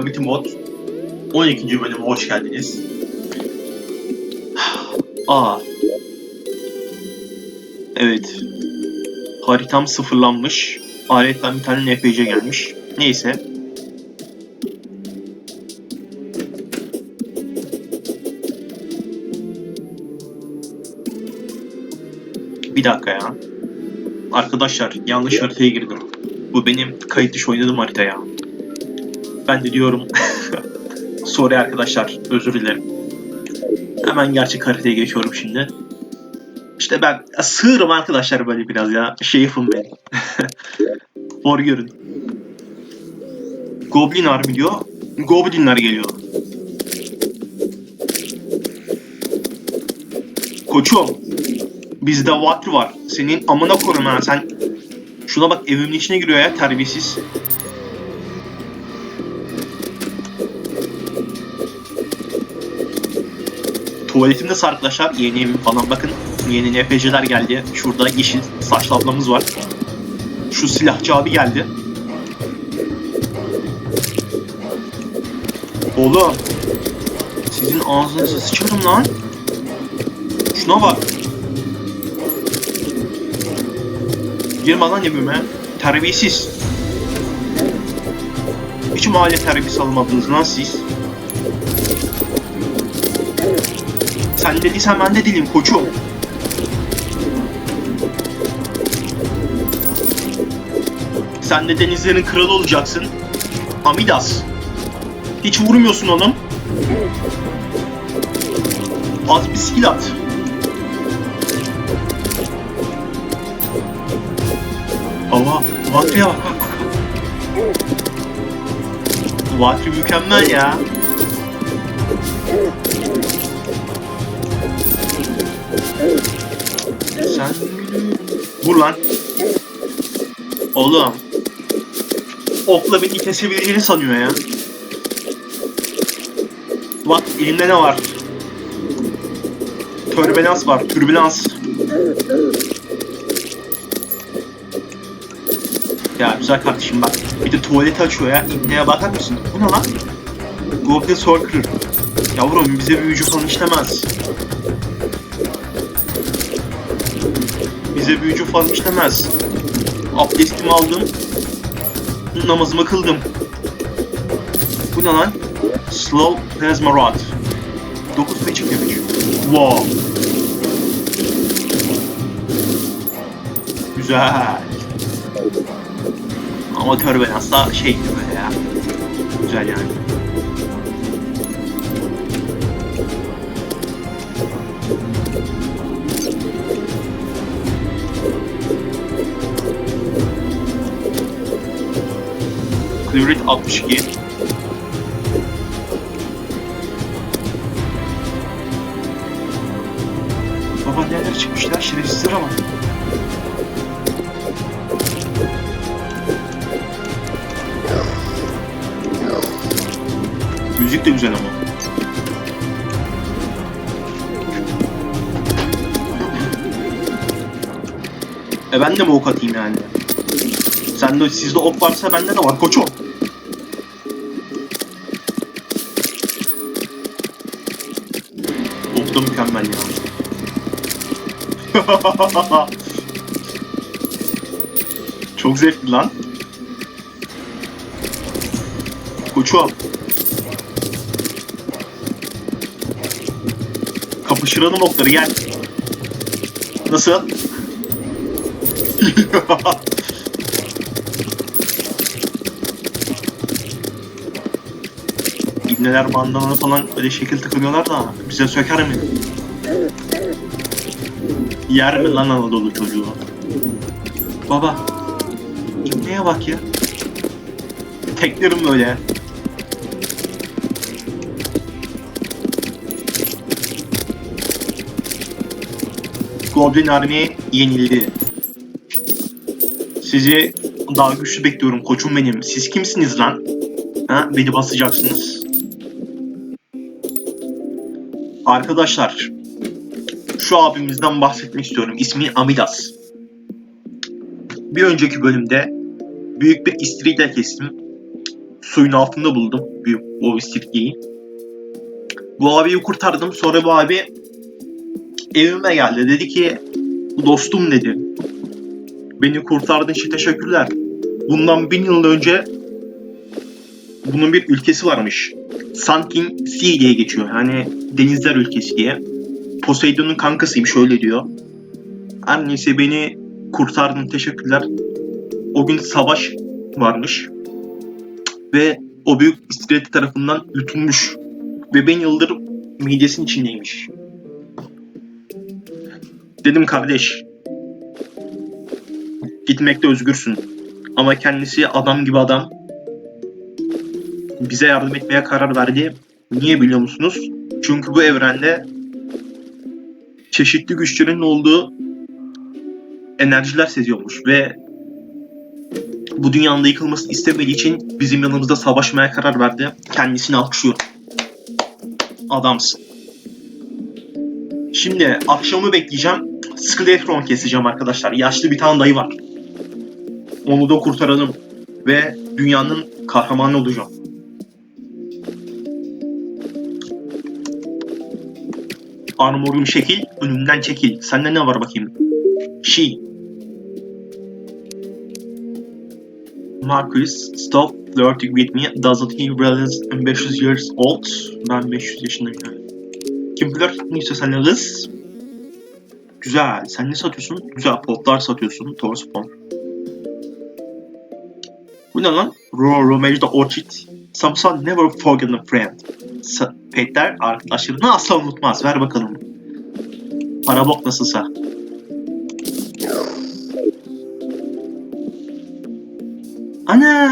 Calamity Mod 12. bölüme hoş geldiniz. Aa. Evet. Haritam sıfırlanmış. Aletten bir tane NPC gelmiş. Neyse. Bir dakika ya. Arkadaşlar yanlış haritaya girdim. Bu benim kayıt dışı oynadığım harita ya. Ben de diyorum. Sorry arkadaşlar özür dilerim. Hemen gerçek haritaya geçiyorum şimdi. İşte ben sığırım arkadaşlar böyle biraz ya. Şey yapın beni. Hor görün. Goblin Army diyor. Goblinler geliyor. Koçum. Bizde vatri var. Senin amına korum sen. Şuna bak evimin içine giriyor ya terbiyesiz. Tuvaletimde sarklaşar yeni evim falan bakın. Yeni NPC'ler geldi. Şurada yeşil saçlı ablamız var. Şu silahçı abi geldi. Oğlum. Sizin ağzınızı sıçarım lan. Şuna bak. Girme lan evime. Terbiyesiz. Hiç mahalle terbiyesi almadınız lan siz. Sen dediysen ben de dilim koçum. Sen de denizlerin kralı olacaksın. Amidas. Hiç vurmuyorsun oğlum. Az bir skill at. Bak bak bak. Vatri mükemmel ya. Sen Vur lan. Oğlum. Okla beni kesebileceğini sanıyor ya. Bak elimde ne var? Türbülans var, türbülans. Ya güzel kardeşim bak. Bir de tuvaleti açıyor ya. İbneye bakar mısın? Bu ne lan? Goblin Sorcerer. Yavrum bize büyücü falan işlemez. Bize büyücü falan işlemez. Abdestimi aldım. Namazımı kıldım. Bu ne lan? Slow Plasma Rod. 9 peçik demiş. Wow. Güzel. Ama kör ben asla şey gibi ya. Güzel yani. 62. Baba neler çıkmışlar şerefsizler ama. Müzik de güzel ama. E ben de mi ok atayım yani? Sen de sizde ok varsa bende de var koçum. Çok zevkli lan. Koçum. Kapışıralım okları gel. Nasıl? İbneler bandana falan böyle şekil takılıyorlar da bize söker mi? Yer mi lan Anadolu çocuğu? Baba. İbneye bak ya. Teklerim böyle. Goblin Army yenildi. Sizi daha güçlü bekliyorum koçum benim. Siz kimsiniz lan? Ha, beni basacaksınız. Arkadaşlar, şu abimizden bahsetmek istiyorum. İsmi Amidas. Bir önceki bölümde büyük bir istiridye kestim. suyun altında buldum. Büyük o istirgeyi. Bu abiyi kurtardım. Sonra bu abi evime geldi. Dedi ki dostum dedi. Beni kurtardığın için teşekkürler. Bundan bin yıl önce bunun bir ülkesi varmış. Sunken Sea diye geçiyor. Yani denizler ülkesi diye. Poseidon'un kankasıymış öyle diyor. Neyse beni kurtardın teşekkürler. O gün savaş varmış. Ve o büyük iskelet tarafından yutulmuş. Ve bin yıldır midesinin içindeymiş. Dedim kardeş. Gitmekte özgürsün. Ama kendisi adam gibi adam. Bize yardım etmeye karar verdi. Niye biliyor musunuz? Çünkü bu evrende çeşitli güçlerin olduğu enerjiler seziyormuş ve bu dünyanın da yıkılmasını istemediği için bizim yanımızda savaşmaya karar verdi. Kendisini alkışlıyorum. Adamsın. Şimdi akşamı bekleyeceğim. Skeletron keseceğim arkadaşlar. Yaşlı bir tane dayı var. Onu da kurtaralım. Ve dünyanın kahramanı olacağım. Armorum şekil, önümden çekil. Sende ne var bakayım? She. Marcus, stop flirting with me. Doesn't he realize I'm 500 years old? Ben 500 yaşındayım. Kim flört etmiyorsa senle kız? Güzel. Sen ne satıyorsun? Güzel potlar satıyorsun. Torspon. Bu ne lan? Ro Romeo the Orchid. Samson never forget a friend. Petler arkadaşlarını asla unutmaz. Ver bakalım. Para bok nasılsa. Ana!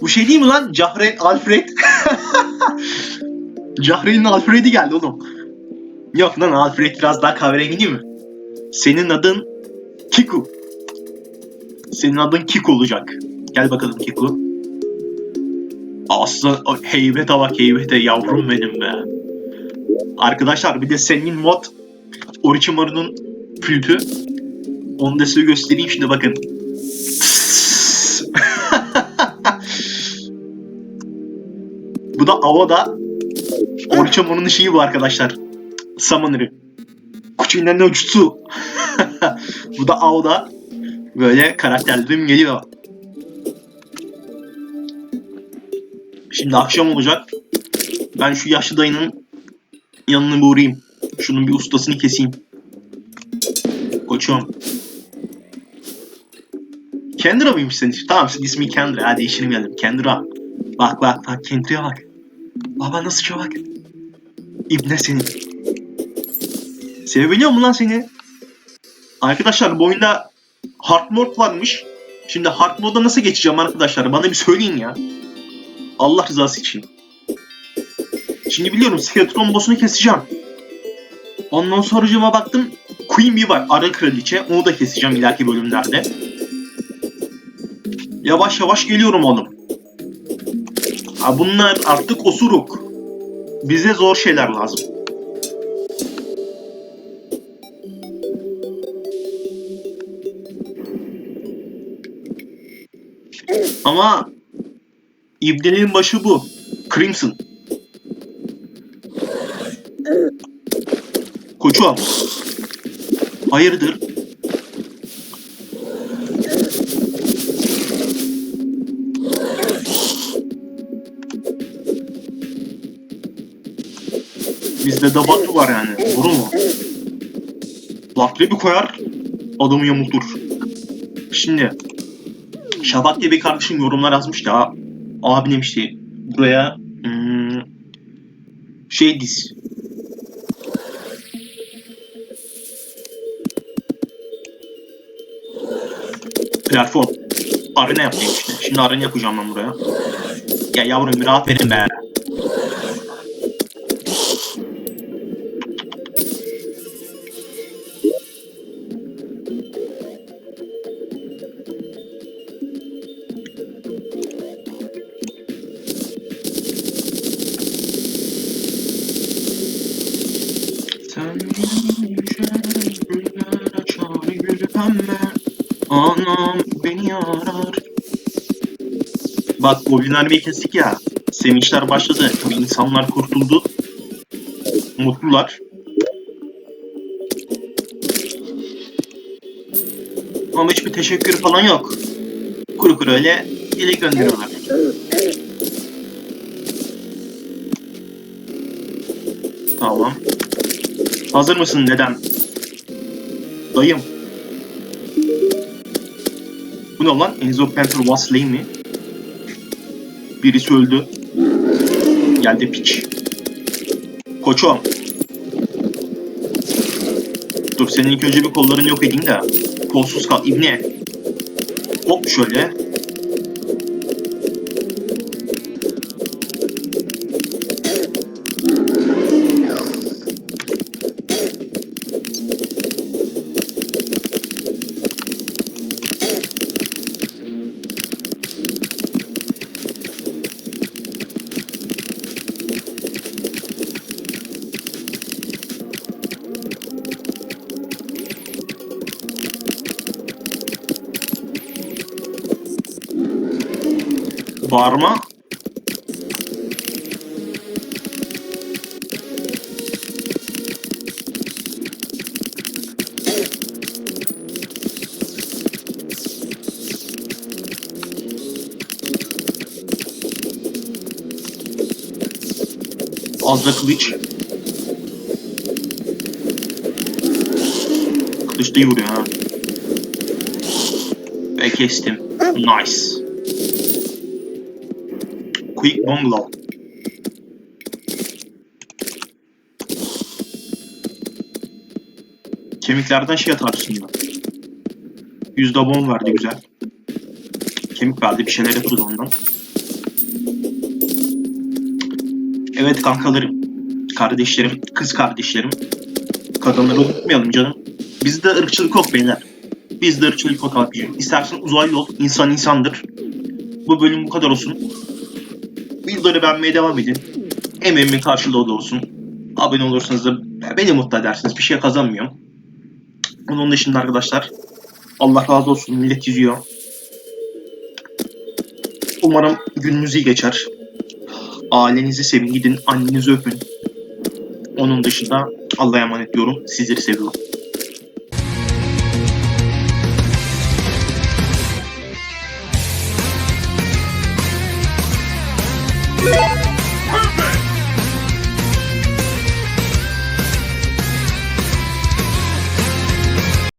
Bu şey değil mi lan? Cahreyn Alfred. Cahreyn'in Alfred'i geldi oğlum. Yok lan Alfred biraz daha kahverengi değil mi? Senin adın Kiku. Senin adın Kiku olacak. Gel bakalım Kiku. Aslı o heybete bak heybete yavrum benim be. Arkadaşlar bir de senin mod Orochimaru'nun flütü. Onu da size göstereyim şimdi bakın. bu da Ava'da Orochimaru'nun şeyi bu arkadaşlar. Summoner'ı. Kuchinen no Jutsu. bu da Ava'da böyle karakterlerim geliyor. Şimdi akşam olacak. Ben şu yaşlı dayının yanına bir uğrayayım. Şunun bir ustasını keseyim. Koçum. Kendra mıymış senin? Tamam senin ismin Kendra. Hadi değiştirelim geldim. Kendra. Bak bak bak Kendra'ya bak. Baba nasıl bak. İbne senin. Sevebiliyor mu lan seni? Arkadaşlar bu oyunda hard mode varmış. Şimdi hard mode'a nasıl geçeceğim arkadaşlar? Bana bir söyleyin ya. Allah rızası için. Şimdi biliyorum Skeletron boss'unu keseceğim. Ondan sonracıma baktım Queen Bee var. Ara kraliçe. Onu da keseceğim ileriki bölümlerde. Yavaş yavaş geliyorum oğlum. Ha bunlar artık osuruk. Bize zor şeyler lazım. Ama İbnenin başı bu. Crimson. Koçum. Hayırdır? Bizde de Batu var yani. Doğru mu? Lafle bir koyar, adamı yamultur. Şimdi Şabak diye bir kardeşim yorumlar yazmış ya. Abi demişti buraya hmm, şey diz. Platform. Arena yapayım işte. Şimdi arena yapacağım ben buraya. Ya yavrum bir rahat verin be. Pembe Anam beni arar Bak Goblin Army'yi kestik ya. Sevinçler başladı. Tabii insanlar kurtuldu. Mutlular. Ama hiçbir teşekkür falan yok. Kuru kuru öyle dile gönderiyorlar. Tamam. Hazır mısın neden? Dayım. Bu ne lan? Enzo Panther Wasley mi? Birisi öldü. Geldi piç. Koçum. Dur senin ilk önce bir kollarını yok edeyim de. Kolsuz kal ibne. Hop şöyle. Bağırma. Az da kılıç. Kılıç da iyi ha. Ve kestim. Nice. Quick Bungalow. Kemiklerden şey atarsın ya. Yüzde bomb verdi güzel. Kemik verdi bir şeyler yaparız ondan. Evet kankalarım, kardeşlerim, kız kardeşlerim. Kadınları unutmayalım canım. Bizde ırkçılık yok beyler. Bizde ırkçılık yok abicim. İstersen uzaylı ol, insan insandır. Bu bölüm bu kadar olsun. Videoları beğenmeye devam edin. Emeğimin karşılığı da olsun. Abone olursanız da beni mutlu edersiniz. Bir şey kazanmıyorum. Onun dışında arkadaşlar Allah razı olsun millet izliyor. Umarım gününüz iyi geçer. Ailenizi sevin gidin annenizi öpün. Onun dışında Allah'a emanet diyorum. Sizleri seviyorum.